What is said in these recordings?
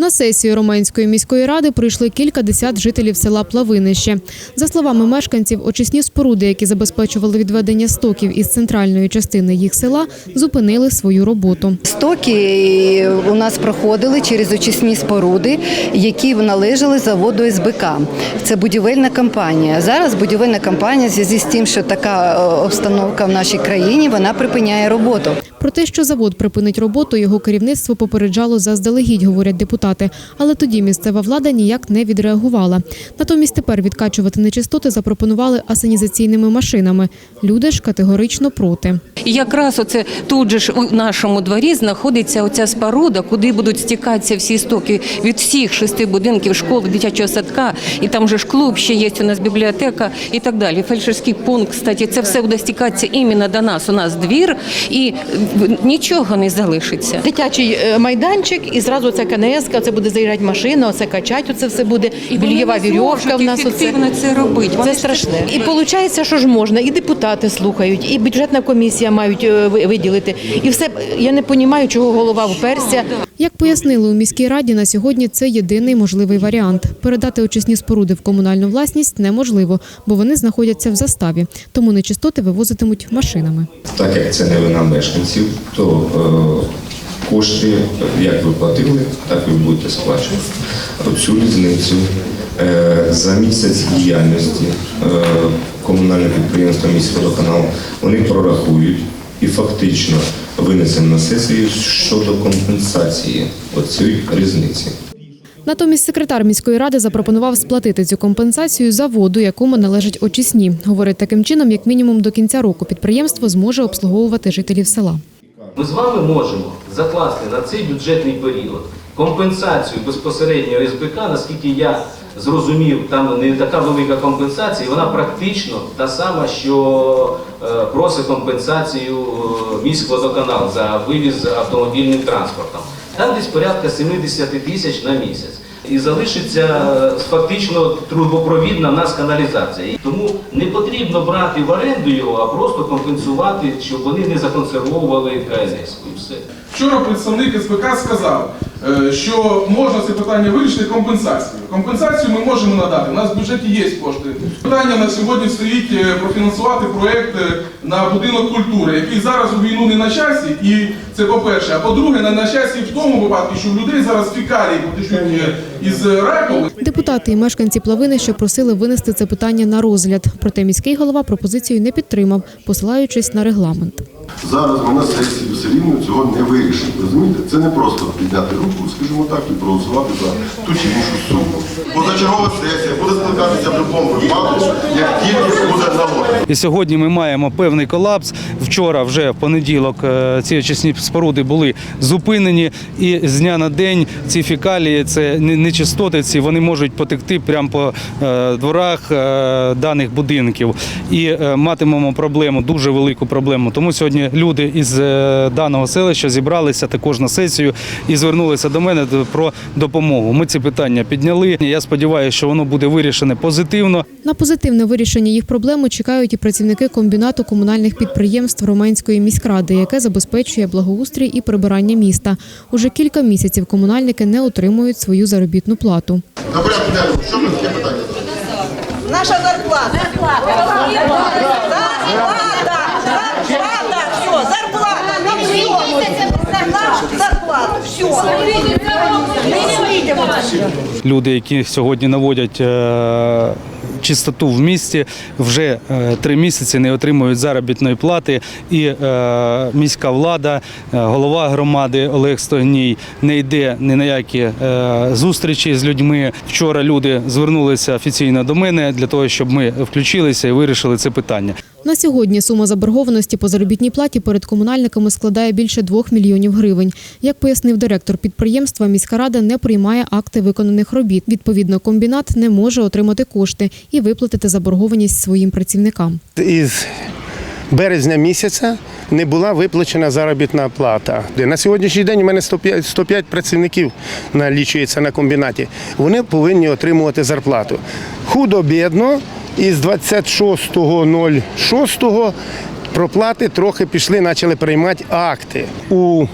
На сесію Романської міської ради прийшли кілька десят жителів села Плавинище. За словами мешканців, очисні споруди, які забезпечували відведення стоків із центральної частини їх села, зупинили свою роботу. Стоки у нас проходили через очисні споруди, які належали заводу СБК. Це будівельна компанія. Зараз будівельна компанія в зв'язку з тим, що така е, обстановка в нашій країні, вона припиняє роботу. Про те, що завод припинить роботу, його керівництво попереджало заздалегідь, говорять депутати. Але тоді місцева влада ніяк не відреагувала. Натомість тепер відкачувати нечистоти запропонували асенізаційними машинами. Люди ж категорично проти. І якраз оце тут же ж у нашому дворі знаходиться оця споруда, куди будуть стікатися всі стоки від всіх шести будинків, школ, дитячого садка, і там же ж клуб ще є у нас бібліотека і так далі. Фельдшерський пункт, кстати, це все буде стікатися іменно до нас. У нас двір і нічого не залишиться. Дитячий е, майданчик, і зразу це КНС, це буде заїжджати машина, оце качать, оце все буде. І Більєва вірьовка в нас оце. це робити. Це страшне. І виходить, що ж можна, і депутати слухають, і бюджетна комісія мають е, виділити. І все, я не розумію, чого голова вперся. Як пояснили у міській раді, на сьогодні це єдиний можливий варіант. Передати очисні споруди в комунальну власність неможливо, бо вони знаходяться в заставі, тому нечистоти вивозитимуть машинами. Так як це не вина мешканців, то е, кошти, як ви платили, так і будете сплачувати. Цю різницю е, за місяць діяльності е, комунального підприємства «Міськводоканал» вони прорахують і фактично винесемо на сесію щодо компенсації оцієї різниці. Натомість секретар міської ради запропонував сплатити цю компенсацію за воду, якому належать очисні. Говорить, таким чином, як мінімум до кінця року підприємство зможе обслуговувати жителів села. Ми з вами можемо закласти на цей бюджетний період компенсацію безпосередньо СБК, наскільки я зрозумів, там не така велика компенсація, вона практично та сама, що е, просить компенсацію е, міськводоканал за вивіз автомобільним транспортом. Там десь порядка 70 тисяч на місяць. І залишиться фактично трубопровідна в нас каналізація. Тому не потрібно брати в оренду його, а просто компенсувати, щоб вони не законсервовували КНС. І все. Вчора представник СБК сказав, е, що можна це питання вирішити компенсацією. Компенсацію ми можемо надати. У нас в бюджеті є кошти. Питання на сьогодні стоїть е, профінансувати проєкт е, на будинок культури, який зараз у війну не на часі, і це по-перше. А по-друге, не на часі в тому випадку, що в людей зараз фікалії потечуть е, із раком. Депутати і мешканці плавини, що просили винести це питання на розгляд. Проте міський голова пропозицію не підтримав, посилаючись на регламент. Зараз ми на сесії все рівно цього не вирішимо. Розумієте? Це не просто підняти руку, скажімо так, і проголосувати за ту чи іншу суму. Позачергова сесія буде скликатися в будь-якому випадку, як тільки буде нагода. І сьогодні ми маємо певний колапс. Вчора, вже в понеділок, е, ці очисні споруди були зупинені, і з дня на день ці фекалії, це не- нечистоти, ці вони можуть потекти прямо по е, дворах е, даних будинків. І е, матимемо проблему, дуже велику проблему. Тому сьогодні люди із даного селища зібралися також на сесію і звернулися до мене про допомогу. Ми ці питання підняли. Я сподіваюся, що воно буде вирішене позитивно. На позитивне вирішення їх проблеми чекають і працівники комбінату комунальних підприємств Романської міськради, яке забезпечує благоустрій і прибирання міста. Уже кілька місяців комунальники не отримують свою заробітну плату. На порядку денному, що ми таке питання? Наша зарплата. Зарплата. Зарплата. Зарплата. Все, зарплата. Нам все. Нам зарплату. Все. Ми не вийдемо. люди, які сьогодні наводять е, чистоту в місті, вже е, три місяці не отримують заробітної плати. І е, міська влада, е, голова громади Олег Стогній не йде ні на які зустрічі з людьми. Вчора люди звернулися офіційно до мене для того, щоб ми включилися і вирішили це питання. На сьогодні сума заборгованості по заробітній платі перед комунальниками складає більше 2 мільйонів гривень. Як пояснив директор підприємства, міська рада не приймає акти виконаних робіт. Відповідно, комбінат не може отримати кошти і виплатити заборгованість своїм працівникам. із березня місяця не була виплачена заробітна плата. На сьогоднішній день у мене 105, 105 працівників налічується на комбінаті. Вони повинні отримувати зарплату. Із 26.06 проплати трохи пішли, почали приймати акти. У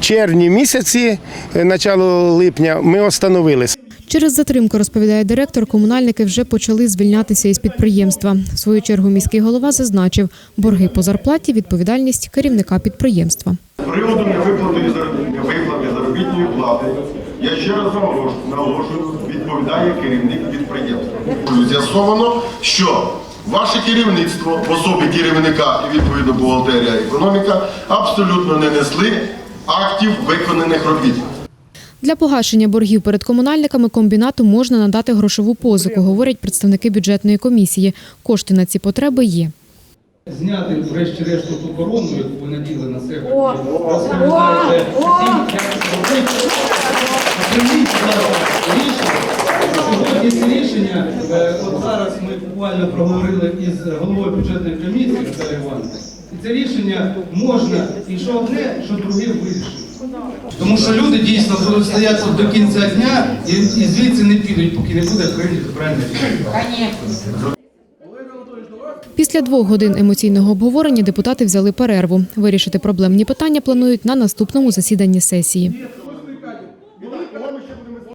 червні місяці, е, начало липня, ми остановилися. Через затримку, розповідає директор, комунальники вже почали звільнятися із підприємства. В свою чергу міський голова зазначив, борги по зарплаті – відповідальність керівника підприємства. З приводу невиплати заробітної плати, я ще раз наголошую, відповідає керівник підприємства. З'ясовано, що ваше керівництво в особі керівника і відповідно бухгалтерія економіка абсолютно не несли актів виконаних робіт. Для погашення боргів перед комунальниками комбінату можна надати грошову позику, говорять представники бюджетної комісії. Кошти на ці потреби є. Зняти врешті-решт ту корону, яку ви наділи на себе. О, Розповідаєте о, о. всім, як це робити. Прийміть зараз рішення. Рішення, е, от зараз ми буквально проговорили із головою бюджетної комісії Наталією Івановною. І це рішення можна і що одне, що друге вирішити. Тому що люди дійсно будуть стояти до кінця дня і, і звідси не підуть, поки не буде прийнято правильне рішення. Після двох годин емоційного обговорення депутати взяли перерву. Вирішити проблемні питання планують на наступному засіданні сесії.